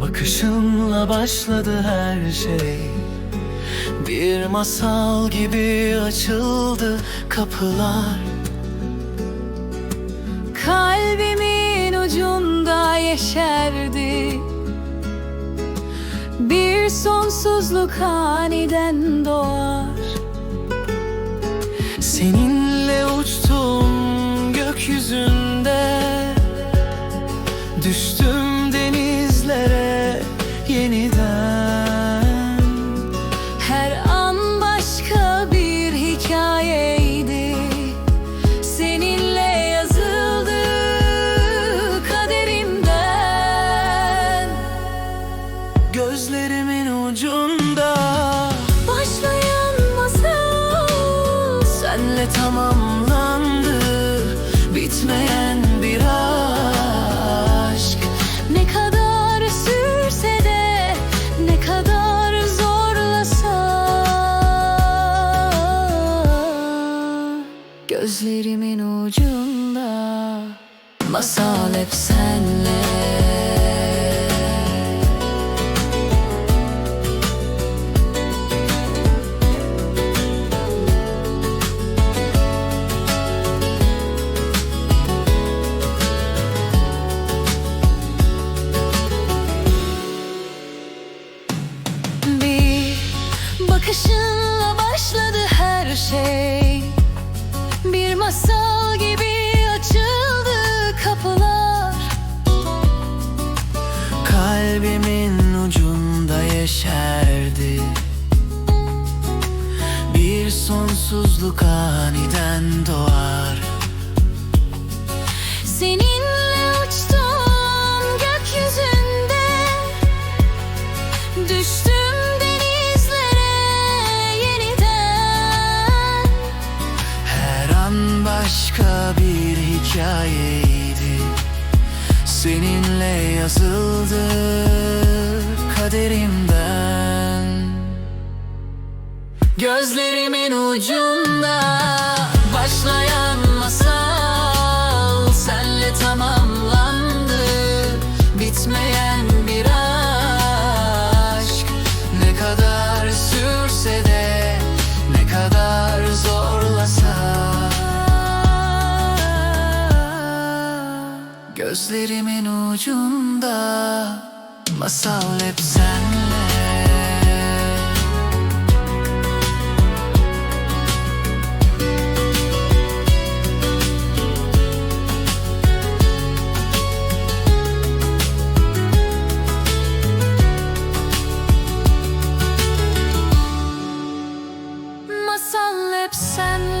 bakışınla başladı her şey. Bir masal gibi açıldı kapılar. Kalbimin ucunda yeşerdi. Bir sonsuzluk aniden doğar. Seninle uçtum gökyüzünde. Düştüm yeniden Gözlerimin ucunda masal hep senle. Bir bakışınla sonsuzluk aniden doğar. Seninle uçtum gökyüzünde Düştüm denizlere yeniden. Her an başka bir hikayeydi. Seninle yazıldı kaderimden Gözlerimin ucunda başlayan masal. Senle tamamlandı bitmeyen bir aşk. Ne kadar sürse de ne kadar zorlasa. Gözlerimin ucunda masal hep senle sun